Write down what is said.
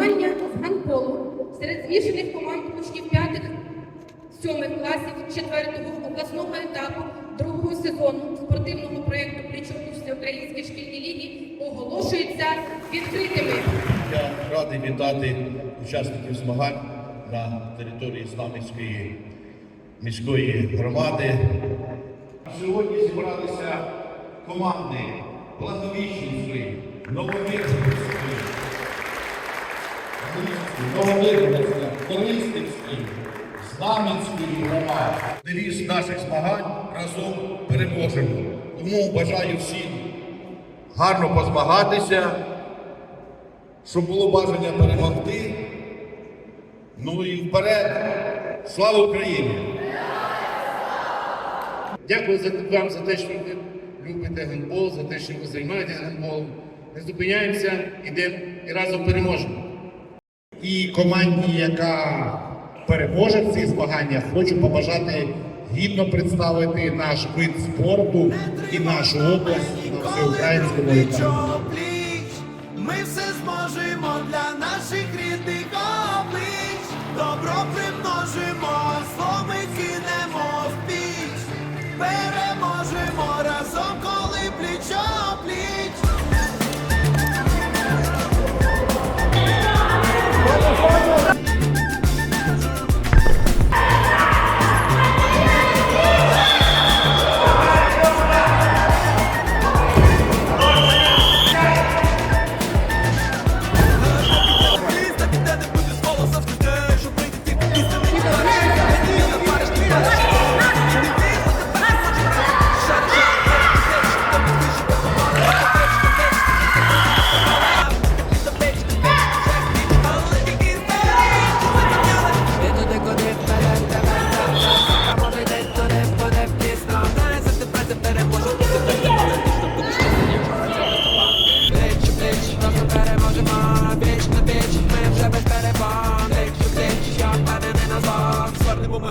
змагання з гандболу серед змішаних команд учнів 5-7 класів 4-го обласного етапу другого сезону спортивного проєкту «Пліч-о-пліч Всеукраїнської шкільні ліги оголошуються відкритими. Я радий вітати учасників змагань на території Знам'янської міської громади. Сьогодні зібралися команди Благовіщенської, Новомирської, Новомирської, Корistівської, Знам'янської громади. Девіз наших змагань разом переможемо. Тому бажаю всім гарно позмагатися щоб було бажання перемогти. Ну і вперед. Слава Україні! Дякую вам за те, що ви любите гандбол, за те, що ви займаєтесь гандболом. Не зупиняємося, ідемо і разом переможемо. І команді, яка переможе в цих змаганнях, хочу побажати гідно представити наш вид спорту і нашу область на всеукраїнському пліч, ми все зможемо для